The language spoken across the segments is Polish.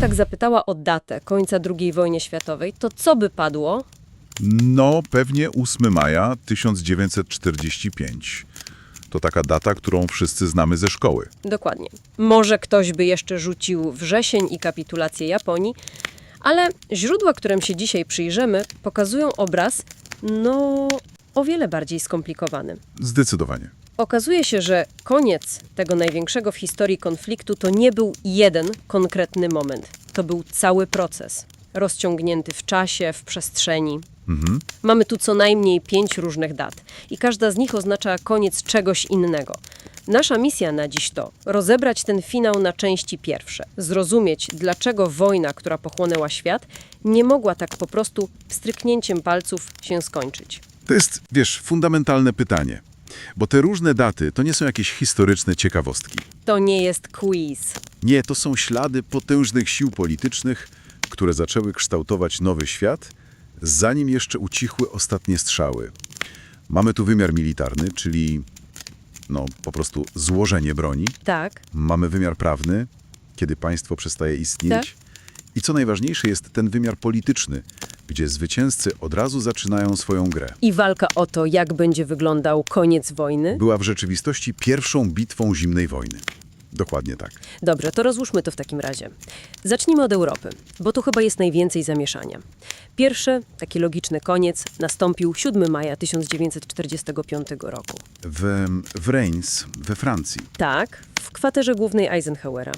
Tak zapytała o datę końca II wojny światowej, to co by padło? No, pewnie 8 maja 1945. To taka data, którą wszyscy znamy ze szkoły. Dokładnie. Może ktoś by jeszcze rzucił wrzesień i kapitulację Japonii, ale źródła, którym się dzisiaj przyjrzymy, pokazują obraz, no, o wiele bardziej skomplikowany. Zdecydowanie. Okazuje się, że koniec tego największego w historii konfliktu to nie był jeden konkretny moment. To był cały proces, rozciągnięty w czasie, w przestrzeni. Mamy tu co najmniej pięć różnych dat i każda z nich oznacza koniec czegoś innego. Nasza misja na dziś to rozebrać ten finał na części pierwsze, zrozumieć, dlaczego wojna, która pochłonęła świat, nie mogła tak po prostu stryknięciem palców się skończyć. To jest, wiesz, fundamentalne pytanie. Bo te różne daty to nie są jakieś historyczne ciekawostki. To nie jest quiz. Nie, to są ślady potężnych sił politycznych, które zaczęły kształtować nowy świat, zanim jeszcze ucichły ostatnie strzały. Mamy tu wymiar militarny, czyli no, po prostu złożenie broni. Tak, Mamy wymiar prawny, kiedy państwo przestaje istnieć. Tak. I co najważniejsze jest ten wymiar polityczny, gdzie zwycięzcy od razu zaczynają swoją grę. I walka o to, jak będzie wyglądał koniec wojny? Była w rzeczywistości pierwszą bitwą zimnej wojny. Dokładnie tak. Dobrze, to rozłóżmy to w takim razie. Zacznijmy od Europy, bo tu chyba jest najwięcej zamieszania. Pierwszy, taki logiczny koniec, nastąpił 7 maja 1945 roku. W, w Reims, we Francji, Tak, w kwaterze głównej Eisenhowera.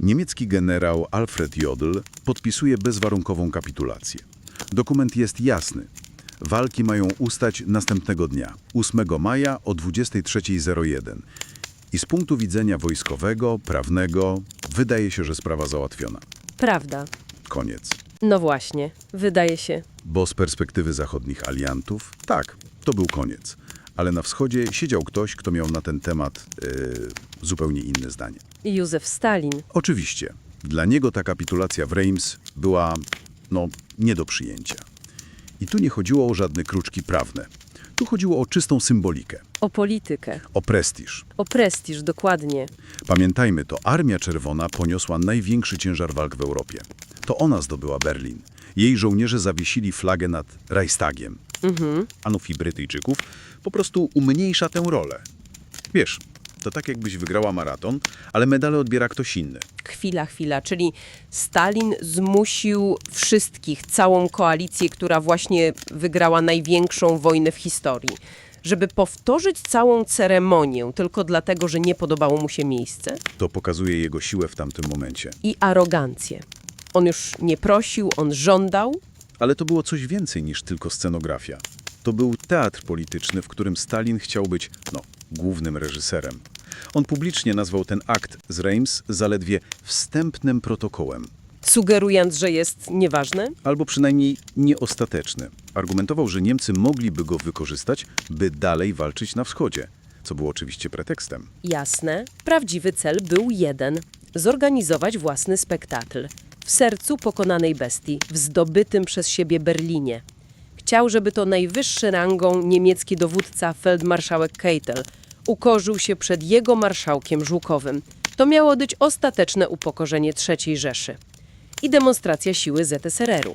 niemiecki generał Alfred Jodl podpisuje bezwarunkową kapitulację. Dokument jest jasny. Walki mają ustać następnego dnia, 8 maja o 23.01. I z punktu widzenia wojskowego, prawnego, wydaje się, że sprawa załatwiona. Prawda. Koniec. No właśnie, wydaje się. Bo z perspektywy zachodnich aliantów, tak, to był koniec. Ale na wschodzie siedział ktoś, kto miał na ten temat yy, zupełnie inne zdanie. Józef Stalin. Oczywiście, dla niego ta kapitulacja w Reims była, no, nie do przyjęcia. I tu nie chodziło o żadne kruczki prawne. Tu chodziło o czystą symbolikę, O politykę. o prestiż. O prestiż, dokładnie. Pamiętajmy, to Armia Czerwona poniosła największy ciężar walk w Europie. To ona zdobyła Berlin. Jej żołnierze zawiesili flagę nad Reichstagiem. Anów i Brytyjczyków po prostu umniejsza tę rolę. Wiesz, to tak jakbyś wygrała maraton, ale medale odbiera ktoś inny. Chwila, chwila, czyli Stalin zmusił wszystkich, całą koalicję, która właśnie wygrała największą wojnę w historii, żeby powtórzyć całą ceremonię tylko dlatego, że nie podobało mu się miejsce To pokazuje jego siłę w tamtym momencie. i arogancję. On już nie prosił, on żądał. Ale to było coś więcej niż tylko scenografia. To był teatr polityczny, w którym Stalin chciał być, no, głównym reżyserem. On publicznie nazwał ten akt z Reims zaledwie wstępnym protokołem, Sugerując, że jest nieważny? albo przynajmniej nieostateczny. Argumentował, że Niemcy mogliby go wykorzystać, by dalej walczyć na wschodzie, co było oczywiście pretekstem. Jasne. Prawdziwy cel był jeden: zorganizować własny spektakl w sercu pokonanej bestii, w zdobytym przez siebie Berlinie. Chciał, żeby to najwyższy rangą niemiecki dowódca feldmarszałek Keitel ukorzył się przed jego marszałkiem Żukowym. To miało być ostateczne upokorzenie III Rzeszy i demonstracja siły ZSRR-u.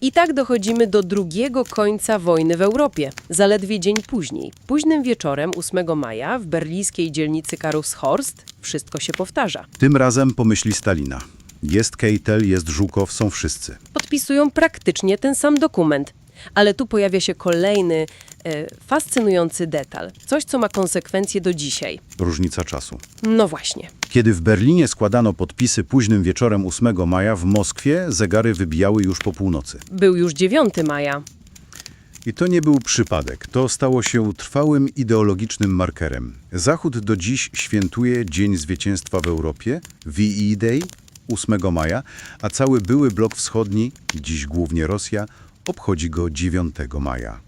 I tak dochodzimy do drugiego końca wojny w Europie. Zaledwie dzień później, późnym wieczorem 8 maja w berlińskiej dzielnicy Karlshorst wszystko się powtarza. Tym razem pomyśli Stalina. Jest Keitel, jest Żukow, są wszyscy. Podpisują praktycznie ten sam dokument. Ale tu pojawia się kolejny e, fascynujący detal. Coś, co ma konsekwencje do dzisiaj. Różnica czasu. No właśnie. Kiedy w Berlinie składano podpisy późnym wieczorem 8 maja, w Moskwie zegary wybijały już po północy. Był już 9 maja. I to nie był przypadek. To stało się trwałym ideologicznym markerem. Zachód do dziś świętuje Dzień Zwycięstwa w Europie, VE Day, 8 maja, a cały były blok wschodni, dziś głównie Rosja, obchodzi go 9 maja.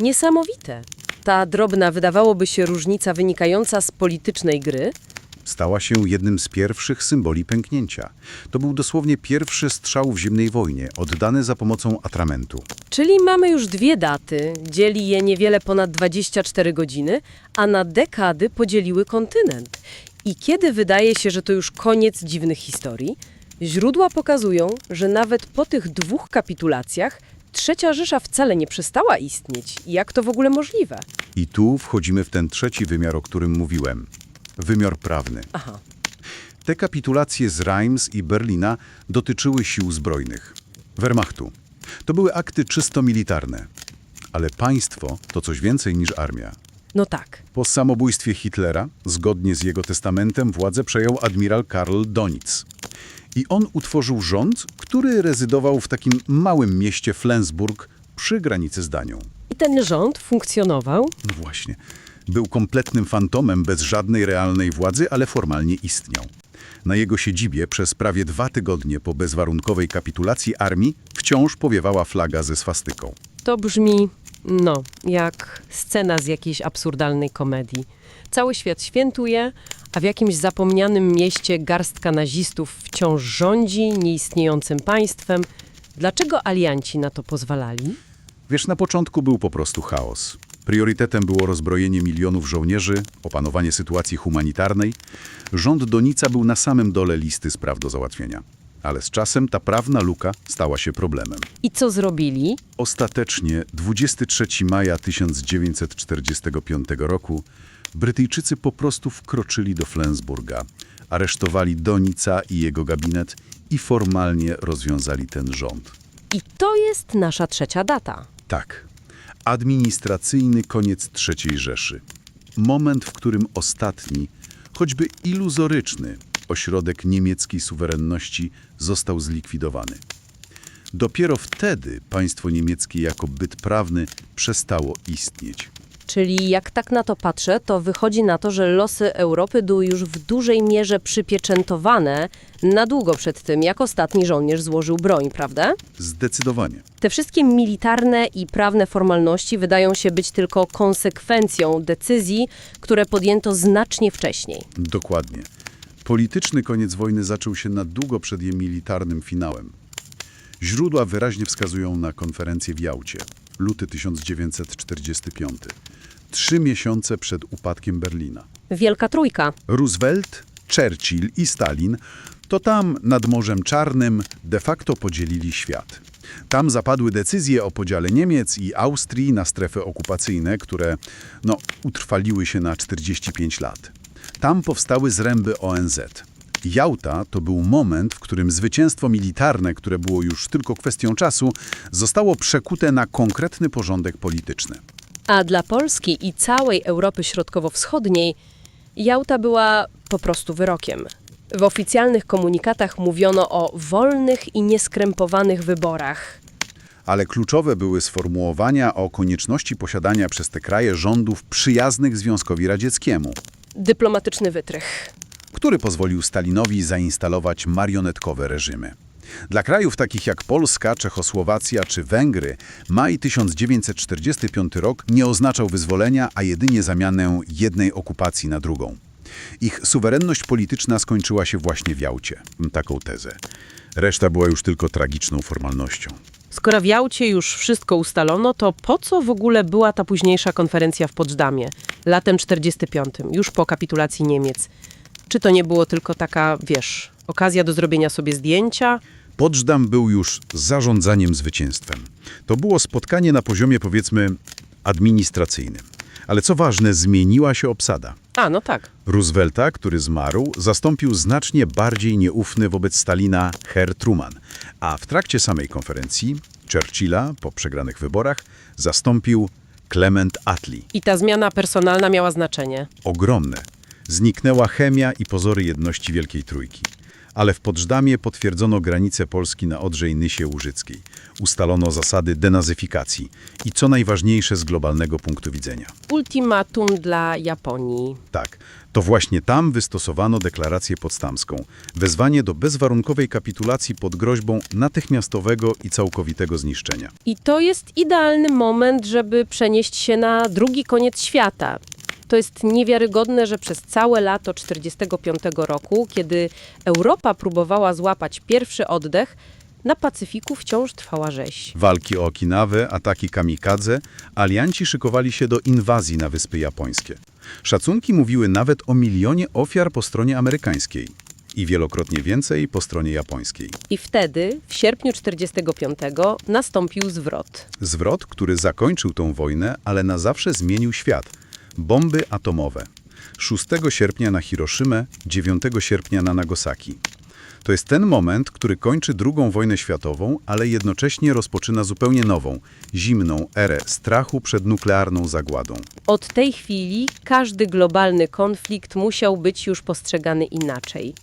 Niesamowite. Ta drobna, wydawałoby się, różnica wynikająca z politycznej gry Stała się jednym z pierwszych symboli pęknięcia. To był dosłownie pierwszy strzał w zimnej wojnie, oddany za pomocą atramentu. Czyli mamy już dwie daty, dzieli je niewiele ponad 24 godziny, a na dekady podzieliły kontynent. I kiedy wydaje się, że to już koniec dziwnych historii, Źródła pokazują, że nawet po tych dwóch kapitulacjach Trzecia Rzesza wcale nie przestała istnieć. Jak to w ogóle możliwe? I tu wchodzimy w ten trzeci wymiar, o którym mówiłem. Wymiar prawny. Aha. Te kapitulacje z Reims i Berlina dotyczyły sił zbrojnych. Wehrmachtu. To były akty czysto militarne. Ale państwo to coś więcej niż armia. No tak. Po samobójstwie Hitlera, zgodnie z jego testamentem, władzę przejął admiral Karl Donitz. I on utworzył rząd, który rezydował w takim małym mieście Flensburg przy granicy z Danią. I ten rząd funkcjonował? No właśnie. Był kompletnym fantomem bez żadnej realnej władzy, ale formalnie istniał. Na jego siedzibie przez prawie dwa tygodnie po bezwarunkowej kapitulacji armii wciąż powiewała flaga ze swastyką. To brzmi, no, jak scena z jakiejś absurdalnej komedii. Cały świat świętuje, a w jakimś zapomnianym mieście garstka nazistów wciąż rządzi nieistniejącym państwem. Dlaczego alianci na to pozwalali? Wiesz, na początku był po prostu chaos. Priorytetem było rozbrojenie milionów żołnierzy, opanowanie sytuacji humanitarnej. Rząd Donica był na samym dole listy spraw do załatwienia. Ale z czasem ta prawna luka stała się problemem. I co zrobili? Ostatecznie 23 maja 1945 roku Brytyjczycy po prostu wkroczyli do Flensburga, aresztowali Donica i jego gabinet i formalnie rozwiązali ten rząd. I to jest nasza trzecia data. Tak, administracyjny koniec III Rzeszy. Moment, w którym ostatni, choćby iluzoryczny, ośrodek niemieckiej suwerenności został zlikwidowany. Dopiero wtedy państwo niemieckie jako byt prawny przestało istnieć. Czyli jak tak na to patrzę, to wychodzi na to, że losy Europy były już w dużej mierze przypieczętowane na długo przed tym, jak ostatni żołnierz złożył broń, prawda? Zdecydowanie. Te wszystkie militarne i prawne formalności wydają się być tylko konsekwencją decyzji, które podjęto znacznie wcześniej. Dokładnie. Polityczny koniec wojny zaczął się na długo przed jej militarnym finałem. Źródła wyraźnie wskazują na konferencję w Jałcie, luty 1945, trzy miesiące przed upadkiem Berlina. Wielka Trójka. Roosevelt, Churchill i Stalin to tam nad Morzem Czarnym de facto podzielili świat. Tam zapadły decyzje o podziale Niemiec i Austrii na strefy okupacyjne, które no, utrwaliły się na 45 lat. Tam powstały zręby ONZ. Jałta to był moment, w którym zwycięstwo militarne, które było już tylko kwestią czasu, zostało przekute na konkretny porządek polityczny. A dla Polski i całej Europy Środkowo-Wschodniej Jałta była po prostu wyrokiem. W oficjalnych komunikatach mówiono o wolnych i nieskrępowanych wyborach. Ale kluczowe były sformułowania o konieczności posiadania przez te kraje rządów przyjaznych Związkowi Radzieckiemu, Dyplomatyczny wytrych. który pozwolił Stalinowi zainstalować marionetkowe reżimy. Dla krajów takich jak Polska, Czechosłowacja czy Węgry maj 1945 rok nie oznaczał wyzwolenia, a jedynie zamianę jednej okupacji na drugą. Ich suwerenność polityczna skończyła się właśnie w Jałcie. Taką tezę. Reszta była już tylko tragiczną formalnością. Skoro w Jałcie już wszystko ustalono, to po co w ogóle była ta późniejsza konferencja w Poczdamie, latem 45, już po kapitulacji Niemiec? Czy to nie było tylko taka, wiesz, okazja do zrobienia sobie zdjęcia? Poczdam był już zarządzaniem zwycięstwem. To było spotkanie na poziomie, powiedzmy, administracyjnym. Ale co ważne, zmieniła się obsada. A, no tak. Roosevelta, który zmarł, zastąpił znacznie bardziej nieufny wobec Stalina Herr Truman, a w trakcie samej konferencji Churchilla, po przegranych wyborach, zastąpił Clement Attlee. I ta zmiana personalna miała znaczenie. Ogromne. Zniknęła chemia i pozory jedności Wielkiej Trójki. Ale w Poczdamie potwierdzono granice Polski na Odrzej Nysie Łużyckiej. Ustalono zasady denazyfikacji i co najważniejsze z globalnego punktu widzenia. Ultimatum dla Japonii. Tak, to właśnie tam wystosowano deklarację potsdamską. Wezwanie do bezwarunkowej kapitulacji pod groźbą natychmiastowego i całkowitego zniszczenia. I to jest idealny moment, żeby przenieść się na drugi koniec świata. To jest niewiarygodne, że przez całe lato 45 roku, kiedy Europa próbowała złapać pierwszy oddech, na Pacyfiku wciąż trwała rzeź. Walki o Okinawę, ataki kamikadze, alianci szykowali się do inwazji na Wyspy Japońskie. Szacunki mówiły nawet o milionie ofiar po stronie amerykańskiej. i wielokrotnie więcej po stronie japońskiej. I wtedy, w sierpniu 45, nastąpił zwrot. Zwrot, który zakończył tą wojnę, ale na zawsze zmienił świat. Bomby atomowe. 6 sierpnia na Hiroszymę, 9 sierpnia na Nagasaki. To jest ten moment, który kończy II wojnę światową, ale jednocześnie rozpoczyna zupełnie nową, zimną erę strachu przed nuklearną zagładą. Od tej chwili każdy globalny konflikt musiał być już postrzegany inaczej.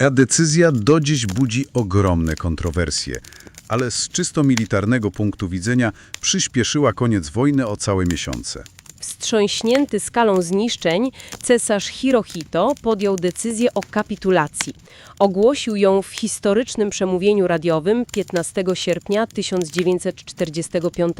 A decyzja do dziś budzi ogromne kontrowersje, ale z czysto militarnego punktu widzenia przyspieszyła koniec wojny o całe miesiące. Wstrząśnięty skalą zniszczeń, cesarz Hirohito podjął decyzję o kapitulacji. Ogłosił ją w historycznym przemówieniu radiowym 15 sierpnia 1945.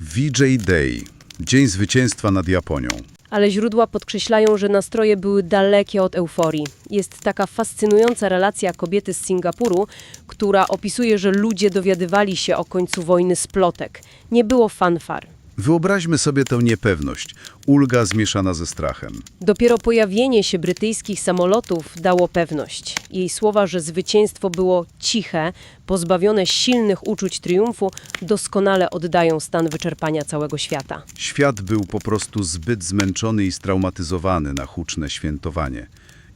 VJ Day, Dzień Zwycięstwa nad Japonią. Ale źródła podkreślają, że nastroje były dalekie od euforii. Jest taka fascynująca relacja kobiety z Singapuru, która opisuje, że ludzie dowiadywali się o końcu wojny z plotek. Nie było fanfar. Wyobraźmy sobie tę niepewność, ulga zmieszana ze strachem. Dopiero pojawienie się brytyjskich samolotów dało pewność. Jej słowa, że zwycięstwo było ciche, pozbawione silnych uczuć triumfu, doskonale oddają stan wyczerpania całego świata. Świat był po prostu zbyt zmęczony i straumatyzowany na huczne świętowanie.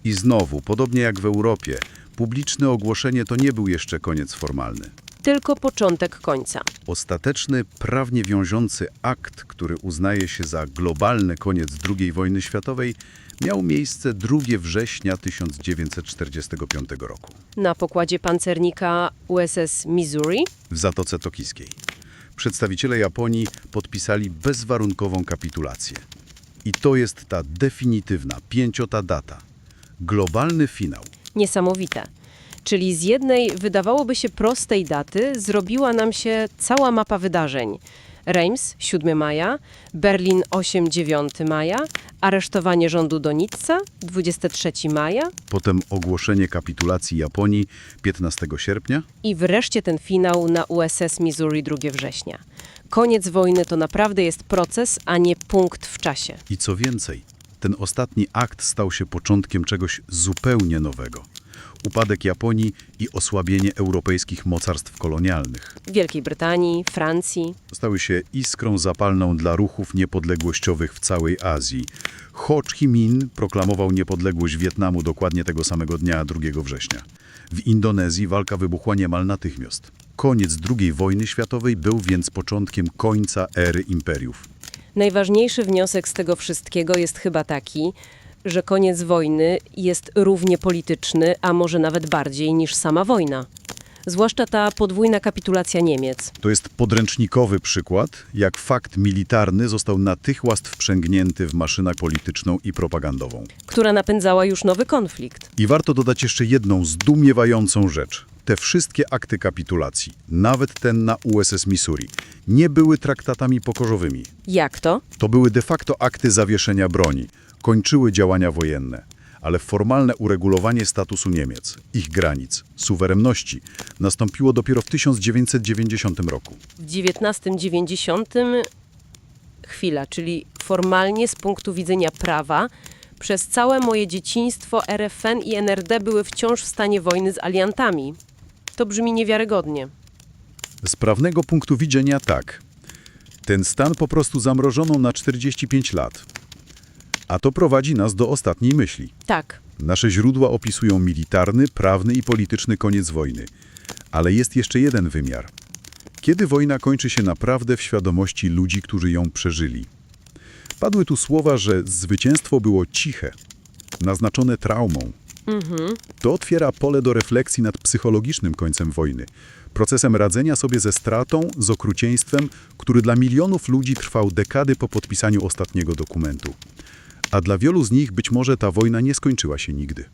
I znowu, podobnie jak w Europie, publiczne ogłoszenie to nie był jeszcze koniec formalny. Tylko początek końca. Ostateczny, prawnie wiążący akt, który uznaje się za globalny koniec II wojny światowej, miał miejsce 2 września 1945 roku Na pokładzie pancernika USS Missouri w Zatoce Tokijskiej. Przedstawiciele Japonii podpisali bezwarunkową kapitulację. I to jest ta definitywna, pięciota data. Globalny finał. Niesamowite. Czyli z jednej, wydawałoby się prostej daty, zrobiła nam się cała mapa wydarzeń. Reims 7 maja, Berlin 8-9 maja, aresztowanie rządu do Nizza 23 maja Potem ogłoszenie kapitulacji Japonii 15 sierpnia. i wreszcie ten finał na USS Missouri 2 września. Koniec wojny to naprawdę jest proces, a nie punkt w czasie. I co więcej, ten ostatni akt stał się początkiem czegoś zupełnie nowego. Upadek Japonii i osłabienie europejskich mocarstw kolonialnych. Wielkiej Brytanii, Francji, Stały się iskrą zapalną dla ruchów niepodległościowych w całej Azji. Ho Chi Minh proklamował niepodległość Wietnamu dokładnie tego samego dnia, 2 września. W Indonezji walka wybuchła niemal natychmiast. Koniec II wojny światowej był więc początkiem końca ery imperiów. Najważniejszy wniosek z tego wszystkiego jest chyba taki, że koniec wojny jest równie polityczny, a może nawet bardziej niż sama wojna. Zwłaszcza ta podwójna kapitulacja Niemiec. To jest podręcznikowy przykład, jak fakt militarny został natychmiast wprzęgnięty w maszynę polityczną i propagandową. która napędzała już nowy konflikt. I warto dodać jeszcze jedną zdumiewającą rzecz. Te wszystkie akty kapitulacji, nawet ten na USS Missouri, nie były traktatami pokorzowymi. Jak to? To były de facto akty zawieszenia broni, kończyły działania wojenne, ale formalne uregulowanie statusu Niemiec, ich granic, suwerenności nastąpiło dopiero w 1990 roku. W 1990 chwila, czyli formalnie z punktu widzenia prawa, przez całe moje dzieciństwo RFN i NRD były wciąż w stanie wojny z aliantami. To brzmi niewiarygodnie. Z prawnego punktu widzenia tak. Ten stan po prostu zamrożono na 45 lat. A to prowadzi nas do ostatniej myśli. Tak, Nasze źródła opisują militarny, prawny i polityczny koniec wojny. Ale jest jeszcze jeden wymiar. Kiedy wojna kończy się naprawdę w świadomości ludzi, którzy ją przeżyli? Padły tu słowa, że zwycięstwo było ciche, naznaczone traumą. To otwiera pole do refleksji nad psychologicznym końcem wojny, procesem radzenia sobie ze stratą, z okrucieństwem, który dla milionów ludzi trwał dekady po podpisaniu ostatniego dokumentu. A dla wielu z nich być może ta wojna nie skończyła się nigdy.